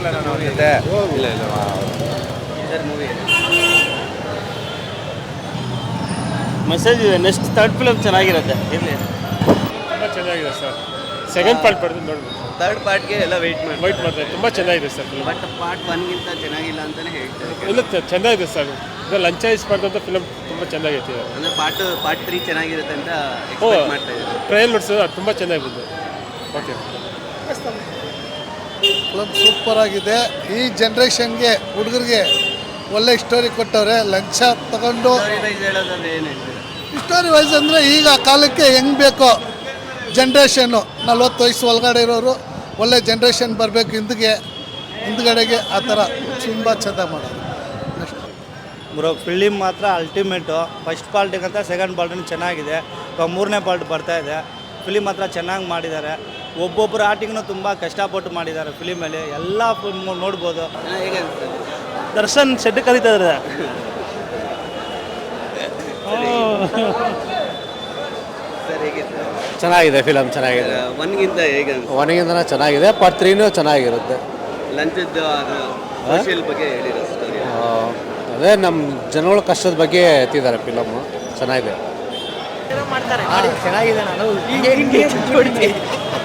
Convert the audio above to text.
ಹೋಗಿಲ್ಲ ನಾನು ಅವ್ರ ಜೊತೆ ಇಲ್ಲ ಇಲ್ಲ ಮೂವಿ ಮೆಸೇಜ್ ಇದೆ. ನೆಕ್ಸ್ಟ್ ಥರ್ಡ್ ಫಿಲಮ್ ಚೆನ್ನಾಗಿರುತ್ತೆ. ಇರಲಿ. ತುಂಬ ಚೆನ್ನಾಗಿದೆ ಸರ್. ಸೆಕೆಂಡ್ ಪಾರ್ಟ್ ಬರ್ತೀನಿ ನೋಡ್ಬೋದು ಥರ್ಡ್ ಪಾರ್ಟ್ಗೆ ಎಲ್ಲ ವೆಯ್ಟ್ ಮಾಡಿ ವೈಟ್ ಮಾಡ್ತಾರೆ. ತುಂಬ ಚೆನ್ನಾಗಿದೆ ಸರ್ ಫಿಲಮ್ ಬಟ್ ಪಾರ್ಟ್ ಒನ್ಗಿಂತ ಚೆನ್ನಾಗಿಲ್ಲ ಅಂತಲೇ ಹೇಳ್ತಾರೆ. ಇಲ್ಲ ಚೆನ್ನಾಗಿದೆ ಸರ್. ಇದು ಲಂಚ ಇಸ್ಬಾರ್ದಂಥ ಫಿಲಮ್ ತುಂಬ ಚೆನ್ನಾಗೈತೆ. ಅಂದರೆ ಪಾರ್ಟ್ ಪಾರ್ಟ್ ತ್ರೀ ಚೆನ್ನಾಗಿರುತ್ತೆ ಅಂತ ಓ ಎಕ್ಸ್ಪೆಕ್ಟ್ ಮಾಡ್ತಾ ಇದ್ದಾರೆ. ಟ್ರಯಲ್ ನೋಡ್ಸೋದು ಅದು ತುಂಬ ಚೆನ್ನಾಗಿ ಬಂದು ಓಕೆ ಫಿಲಮ್ ಸೂಪರ್ ಆಗಿದೆ. ಈ ಜನ್ರೇಷನ್ಗೆ ಹುಡುಗರಿಗೆ ಒಳ್ಳೆ ಸ್ಟೋರಿ ಕೊಟ್ಟವ್ರೆ. ಲಂಚ ತಗೊಂಡು ಸ್ಟೋರಿ ವೈಸ್ ಅಂದರೆ ಈಗ ಆ ಕಾಲಕ್ಕೆ ಹೆಂಗೆ ಬೇಕೋ ಜನ್ರೇಷನ್ನು ನಲ್ವತ್ತು ವಯಸ್ಸು ಒಳಗಡೆ ಇರೋರು ಒಳ್ಳೆ ಜನ್ರೇಷನ್ ಬರಬೇಕು ಹಿಂದಿಗೆ ಹಿಂದ್ಗಡೆಗೆ ಆ ಥರ ತುಂಬ ಚೆನ್ನಾಗಿ ಮಾಡೋದು. ಬ್ರೋ ಫಿಲಿಮ್ ಮಾತ್ರ ಅಲ್ಟಿಮೇಟು ಫಸ್ಟ್ ಪಾರ್ಟಿಗಂತ ಸೆಕೆಂಡ್ ಪಾರ್ಟಿನೂ ಚೆನ್ನಾಗಿದೆ. ಇವಾಗ ಮೂರನೇ ಪಾರ್ಟ್ ಬರ್ತಾ ಇದೆ. ಫಿಲಿಮ್ ಮಾತ್ರ ಚೆನ್ನಾಗಿ ಮಾಡಿದ್ದಾರೆ. ಒಬ್ಬೊಬ್ಬರು ಆಟಿಂಗ್ನು ತುಂಬ ಕಷ್ಟಪಟ್ಟು ಮಾಡಿದ್ದಾರೆ ಫಿಲಿಮಲ್ಲಿ. ಎಲ್ಲ ಫಿಲ್ಮ್ ನೋಡ್ಬೋದು. ಹೇಗೆ ದರ್ಶನ್ ಶೆಡ್ ಕರೀತಾ ಇದ್ದಾರೆ. ಸರ್. ಹೇಗಿತ್ತು ಚೆನ್ನಾಗಿದೆ ಫಿಲಮ್ ಚೆನ್ನಾಗಿದೆ. ಒನ್ಗಿಂತ ಹೇಗೆ ಚೆನ್ನಾಗಿದೆ ಪಾರ್ಟ್ ತ್ರೀನೂ ಚೆನ್ನಾಗಿರುತ್ತೆ. ಲಂಚದ್ದು ಸೋಷಿಯಲ್ ಬಗ್ಗೆ ಹೇಳಿರೋ ಸ್ಟೋರಿ ಅದೇ ನಮ್ಮ ಜನಗಳ ಕಷ್ಟದ ಬಗ್ಗೆ ಎತ್ತಿದ್ದಾರೆ ಫಿಲಮ್ ಚೆನ್ನಾಗಿದೆ. ಚೆನ್ನಾಗಿದೆ ನಾನು